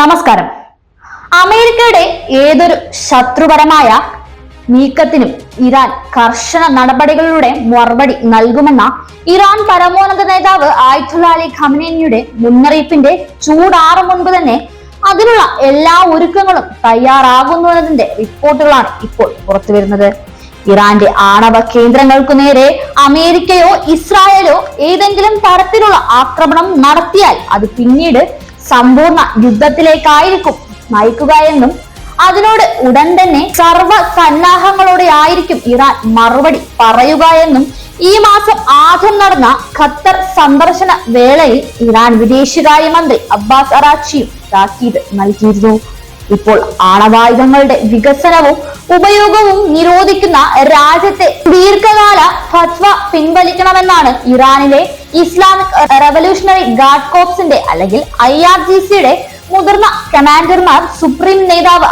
നമസ്കാരം. അമേരിക്കയുടെ ഏതൊരു ശത്രുപരമായ നീക്കത്തിനും ഇറാൻ കർശന നടപടികളിലൂടെ മറുപടി നൽകുമെന്ന ഇറാൻ പരമോന്നത നേതാവ് ആയിത്തുള്ള അലി ഖമനേനിയുടെ മുന്നറിയിപ്പിന്റെ ചൂടാറും മുൻപ് തന്നെ അതിനുള്ള എല്ലാ ഒരുക്കങ്ങളും തയ്യാറാകുന്നതിന്റെ റിപ്പോർട്ടുകളാണ് ഇപ്പോൾ പുറത്തു പുറത്തുവരുന്നത്. ഇറാന്റെ ആണവ കേന്ദ്രങ്ങൾക്കു നേരെ അമേരിക്കയോ ഇസ്രായേലോ ഏതെങ്കിലും തരത്തിലുള്ള ആക്രമണം നടത്തിയാൽ അത് പിന്നീട് സമ്പൂർണ യുദ്ധത്തിലേക്കായിരിക്കും. നയിക്കുക എന്നും അതിനോട് ഉടൻ തന്നെ സർവ സന്നാഹങ്ങളോടെ ആയിരിക്കും ഇറാൻ മറുപടി പറയുക എന്നും ഈ മാസം ആദ്യം നടന്ന ഖത്തർ സന്ദർശന വേളയിൽ ഇറാൻ വിദേശകാര്യമന്ത്രി അബ്ബാസ് അറാച്ചിയും താക്കീത് നൽകിയിരുന്നു. ഇപ്പോൾ ആണവായുധങ്ങളുടെ വികസനവും ഉപയോഗവും നിരോധിക്കുന്ന രാജ്യത്തെ ദീർഘകാല ഫത്വ പിൻവലിക്കണമെന്നാണ് ഇറാനിലെ ഇസ്ലാമിക് റവല്യൂഷണറി ഗാർഡ് കോപ്സിന്റെ അല്ലെങ്കിൽ ഐ ആർ ജി സിയുടെ മുതിർന്ന കമാൻഡർമാർ സുപ്രീം നേതാവ്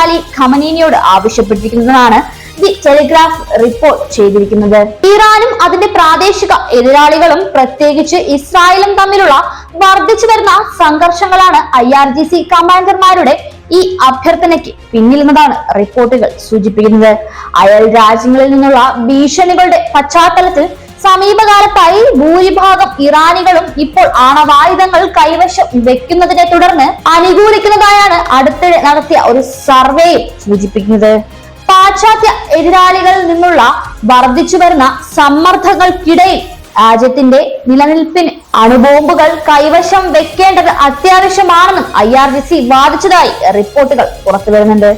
അലി ഖമനീനിയോട് ആവശ്യപ്പെട്ടിരിക്കുന്നതാണ് ദി ടെലിഗ്രാഫ് റിപ്പോർട്ട് ചെയ്തിരിക്കുന്നത്. ഇറാനും അതിന്റെ പ്രാദേശിക എതിരാളികളും പ്രത്യേകിച്ച് ഇസ്രായേലും തമ്മിലുള്ള വർദ്ധിച്ചു വരുന്ന സംഘർഷങ്ങളാണ് ഐ ആർ ജി സി കമാൻഡർമാരുടെ ഈ അഭ്യർത്ഥനയ്ക്ക് പിന്നിലെന്നതാണ് റിപ്പോർട്ടുകൾ സൂചിപ്പിക്കുന്നത്. അയൽ രാജ്യങ്ങളിൽ നിന്നുള്ള ഭീഷണികളുടെ പശ്ചാത്തലത്തിൽ സമീപകാലത്തായി ഭൂരിഭാഗം ഇറാനികളും ഇപ്പോൾ ആണവായുധങ്ങൾ കൈവശം വെക്കുന്നതിനെ തുടർന്ന് അനുകൂലിക്കുന്നതായാണ് അടുത്തിടെ നടത്തിയ ഒരു സർവേയിൽ സൂചിപ്പിക്കുന്നത്. പാശ്ചാത്യ എതിരാളികളിൽ നിന്നുള്ള വർദ്ധിച്ചു വരുന്ന സമ്മർദ്ദങ്ങൾക്കിടയിൽ രാജ്യത്തിന്റെ നിലനിൽപ്പിന് അണുബോംബുകൾ കൈവശം വെക്കേണ്ടത് അത്യാവശ്യമാണെന്നും ഐ ആർ ജി സി വാദിച്ചതായി റിപ്പോർട്ടുകൾ പുറത്തുവരുന്നുണ്ട്.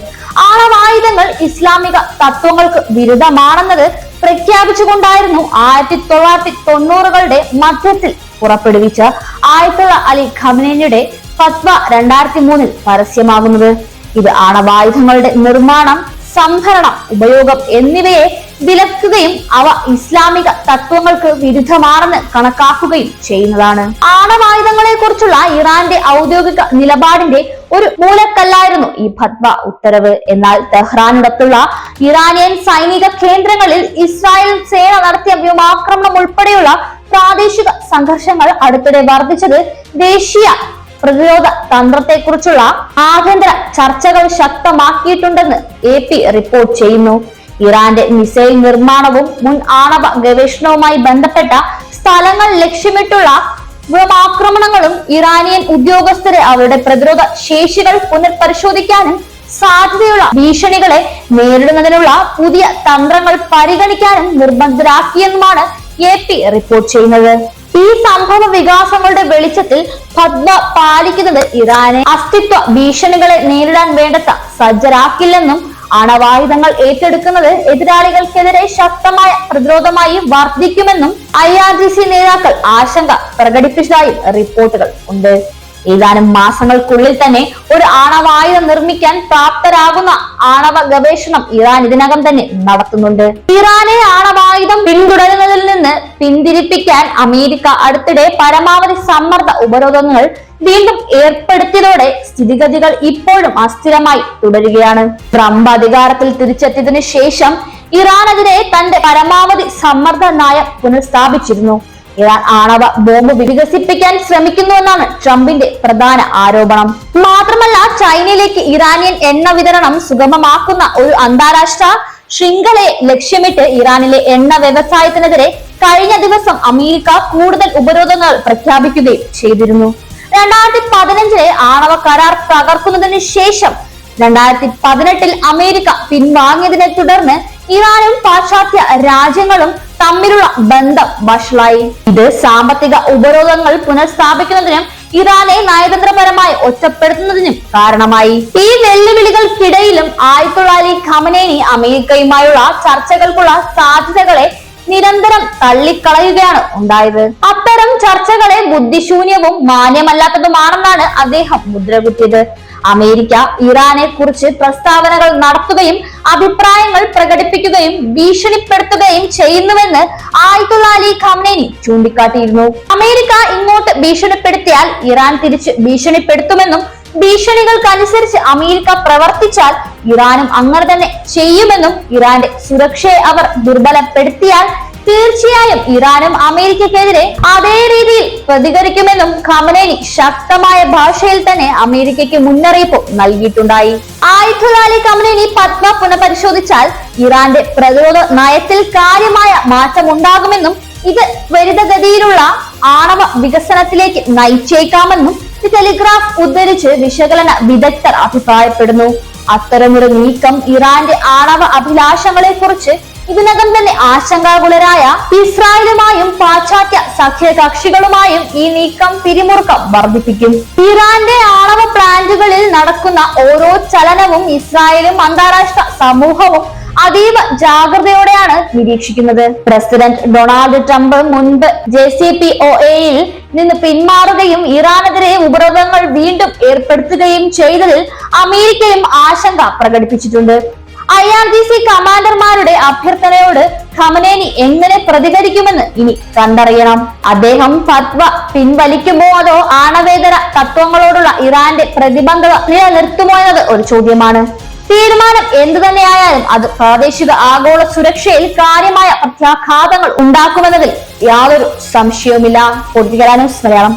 ആണവായുധങ്ങൾ ഇസ്ലാമിക തത്വങ്ങൾക്ക് വിരുദ്ധമാണെന്നത് പ്രഖ്യാപിച്ചുകൊണ്ടായിരുന്നു ആയിരത്തി തൊള്ളായിരത്തി തൊണ്ണൂറുകളുടെ മധ്യത്തിൽ പുറപ്പെടുവിച്ച ആയത്തുള്ള അലി ഖമനേനിയുടെ ഫത്വ രണ്ടായിരത്തി മൂന്നിൽ പരസ്യമാകുന്നത്. ഇത് ആണവായുധങ്ങളുടെ നിർമ്മാണം സംഭരണം ഉപയോഗം എന്നിവയെ വിലക്കുകയും അവ ഇസ്ലാമിക തത്വങ്ങൾക്ക് വിരുദ്ധമാണെന്ന് കണക്കാക്കുകയും ചെയ്യുന്നതാണ്. ആണവായുധങ്ങളെ കുറിച്ചുള്ള ഇറാന്റെ ഔദ്യോഗിക നിലപാടിന്റെ ഒരു മൂലക്കല്ലായിരുന്നു ഈ ഫത്വ ഉത്തരവ്. എന്നാൽ തെഹ്റാനിടത്തുള്ള ഇറാനിയൻ സൈനിക കേന്ദ്രങ്ങളിൽ ഇസ്രായേൽ സേന നടത്തിയ വ്യോമാക്രമണം ഉൾപ്പെടെയുള്ള പ്രാദേശിക സംഘർഷങ്ങൾ അടുത്തിടെ വർദ്ധിച്ചത് ദേശീയ പ്രതിരോധ തന്ത്രത്തെക്കുറിച്ചുള്ള ആഭ്യന്തര ചർച്ചകൾ ശക്തമാക്കിയിട്ടുണ്ടെന്ന് എ പി റിപ്പോർട്ട് ചെയ്യുന്നു. ഇറാന്റെ മിസൈൽ നിർമ്മാണവും മുൻ ആണവ ഗവേഷണവുമായി ബന്ധപ്പെട്ട സ്ഥലങ്ങൾ ലക്ഷ്യമിട്ടുള്ള വ്യോമാക്രമണങ്ങളും ഇറാനിയൻ ഉദ്യോഗസ്ഥരെ അവരുടെ പ്രതിരോധ ശേഷികൾ പുനഃപരിശോധിക്കാനും സാധ്യതയുള്ള ഭീഷണികളെ നേരിടുന്നതിനുള്ള പുതിയ തന്ത്രങ്ങൾ പരിഗണിക്കാനും നിർബന്ധരാക്കിയെന്നുമാണ് എ പി റിപ്പോർട്ട് ചെയ്യുന്നത്. ഈ സംഭവ വികാസങ്ങളുടെ വെളിച്ചത്തിൽ ഫത്വ പാലിക്കുന്നത് ഇറാനെ. അസ്തിത്വ ഭീഷണികളെ നേരിടാൻ വേണ്ടത്ര സജ്ജരാക്കില്ലെന്നും അണവായുധങ്ങൾ ഏറ്റെടുക്കുന്നത് എതിരാളികൾക്കെതിരെ ശക്തമായ പ്രതിരോധമായി വർദ്ധിക്കുമെന്നും ഐ ആർ ജി സി നേതാക്കൾ ആശങ്ക പ്രകടിപ്പിച്ചതായും റിപ്പോർട്ടുകൾ ഉണ്ട്. ഏതാനും മാസങ്ങൾക്കുള്ളിൽ തന്നെ ഒരു ആണവായുധം നിർമ്മിക്കാൻ പ്രാപ്തരാകുന്ന ആണവ ഗവേഷണം ഇറാൻ ഇതിനകം തന്നെ നടത്തുന്നുണ്ട്. ഇറാനെ ആണവായുധം പിന്തുടരുന്നതിൽ നിന്ന് പിന്തിരിപ്പിക്കാൻ അമേരിക്ക അടുത്തിടെ പരമാവധി സമ്മർദ്ദ ഉപരോധങ്ങൾ വീണ്ടും ഏർപ്പെടുത്തിയതോടെ സ്ഥിതിഗതികൾ ഇപ്പോഴും അസ്ഥിരമായി തുടരുകയാണ്. ട്രംപ് അധികാരത്തിൽ തിരിച്ചെത്തിയതിനു ശേഷം ഇറാനെതിരെ തന്റെ പരമാവധി സമ്മർദ്ദ നയം പുനഃസ്ഥാപിച്ചിരുന്നു. ഇറാൻ ആണവ ബോംബ് വികസിപ്പിക്കാൻ ശ്രമിക്കുന്നുവെന്നാണ് ട്രംപിന്റെ പ്രധാന ആരോപണം. മാത്രമല്ല ചൈനയിലേക്ക് ഇറാനിയൻ എണ്ണ വിതരണം സുഗമമാക്കുന്ന ഒരു അന്താരാഷ്ട്ര ശൃംഖലയെ ലക്ഷ്യമിട്ട് ഇറാനിലെ എണ്ണ വ്യവസായത്തിനെതിരെ കഴിഞ്ഞ ദിവസം അമേരിക്ക കൂടുതൽ ഉപരോധങ്ങൾ പ്രഖ്യാപിക്കുകയും ചെയ്തിരുന്നു. രണ്ടായിരത്തി പതിനഞ്ചിലെ ആണവ കരാർ തകർക്കുന്നതിന് ശേഷം രണ്ടായിരത്തി പതിനെട്ടിൽ അമേരിക്ക പിൻവാങ്ങിയതിനെ തുടർന്ന് ഇറാനും പാശ്ചാത്യ രാജ്യങ്ങളും തമ്മിലുള്ള ബന്ധം വഷളായി. ഇത് സാമ്പത്തിക ഉപരോധങ്ങൾ പുനഃസ്ഥാപിക്കുന്നതിനും ഇറാനെ നയതന്ത്രപരമായി ഒറ്റപ്പെടുത്തുന്നതിനും കാരണമായി. ഈ വെല്ലുവിളികൾക്കിടയിലും ആയിരത്തി അലി ഖമനേനി അമേരിക്കയുമായുള്ള ചർച്ചകൾക്കുള്ള സാധ്യതകളെ നിരന്തരം തള്ളിക്കളയുകയാണ് ഉണ്ടായത്. അത്തരം ചർച്ചകളെ ബുദ്ധിശൂന്യവും മാന്യമല്ലാത്തതുമാണെന്നാണ് അദ്ദേഹം മുദ്രകുത്തിയത്. അമേരിക്ക ഇറാനെ കുറിച്ച് പ്രസ്താവനകൾ നടത്തുകയും അഭിപ്രായങ്ങൾ പ്രകടിപ്പിക്കുകയും ഭീഷണിപ്പെടുത്തുകയും ചെയ്യുന്നുവെന്ന് ആയിത്തുള്ള അലി ഖാംനേനി ചൂണ്ടിക്കാട്ടിയിരുന്നു. അമേരിക്ക ഇങ്ങോട്ട് ഭീഷണിപ്പെടുത്തിയാൽ ഇറാൻ തിരിച്ച് ഭീഷണിപ്പെടുത്തുമെന്നും ഭീഷണികൾക്കനുസരിച്ച് അമേരിക്ക പ്രവർത്തിച്ചാൽ ഇറാനും അങ്ങനെ തന്നെ ചെയ്യുമെന്നും ഇറാന്റെ സുരക്ഷയെ അവർ ദുർബലപ്പെടുത്തിയാൽ തീർച്ചയായും ഇറാനും അമേരിക്കക്കെതിരെ അതേ രീതിയിൽ പ്രതികരിക്കുമെന്നും ഖമനേനി ശക്തമായ ഭാഷയിൽ തന്നെ അമേരിക്കയ്ക്ക് മുന്നറിയിപ്പ് നൽകിയിട്ടുണ്ടായി. ആയുധാലി ഖമനേനി പത്മ പുനഃപരിശോധിച്ചാൽ ഇറാന്റെ പ്രതിരോധ നയത്തിൽ കാര്യമായ മാറ്റമുണ്ടാകുമെന്നും ഇത് ത്വരിതഗതിയിലുള്ള ആണവ വികസനത്തിലേക്ക് നയിച്ചേക്കാമെന്നും ടെലിഗ്രാഫ് ഉദ്ധരിച്ച് വിശകലന വിദഗ്ധർ അഭിപ്രായപ്പെടുന്നു. അത്തരമൊരു നീക്കം ഇറാന്റെ ആണവ അഭിലാഷങ്ങളെ കുറിച്ച് ഇതിനകം തന്നെ ആശങ്കാകുലരായ ഇസ്രായേലുമായും പാശ്ചാത്യ സഖ്യകക്ഷികളുമായും ഈ നീക്കം പിരിമുറുക്കം വർദ്ധിപ്പിക്കും. ഇറാന്റെ ആണവ പ്ലാന്റുകളിൽ നടക്കുന്ന ഓരോ ചലനവും ഇസ്രായേലും അന്താരാഷ്ട്ര സമൂഹവും അതീവ ജാഗ്രതയോടെയാണ് നിരീക്ഷിക്കുന്നത്. പ്രസിഡന്റ് ഡൊണാൾഡ് ട്രംപ് മുൻപ് ജെ സി പി ഒ എയിൽ നിന്ന് പിന്മാറുകയും ഇറാനെതിരെ ഉപരോധങ്ങൾ വീണ്ടും ഏർപ്പെടുത്തുകയും ചെയ്തതിൽ അമേരിക്കയും ആശങ്ക പ്രകടിപ്പിച്ചിട്ടുണ്ട്. ഐ ആർ ജി സി കമാൻഡർമാരുടെ അഭ്യർത്ഥനയോട് ഖമനേനി എങ്ങനെ പ്രതികരിക്കുമെന്ന് ഇനി കണ്ടറിയണം. അദ്ദേഹം ഫത്വ പിൻവലിക്കുമോ അതോ ആണവേതര തത്വങ്ങളോടുള്ള ഇറാന്റെ പ്രതിബന്ധത നിലനിർത്തുമോ എന്നത് ഒരു ചോദ്യമാണ്. തീരുമാനം എന്തു തന്നെയായാലും അത് പ്രാദേശിക ആഗോള സുരക്ഷയിൽ കാര്യമായ പ്രത്യാഘാതങ്ങൾ ഉണ്ടാക്കുമെന്നതിൽ യാതൊരു സംശയവുമില്ല. പൊട്ടിക്കലാനും മലയാളം.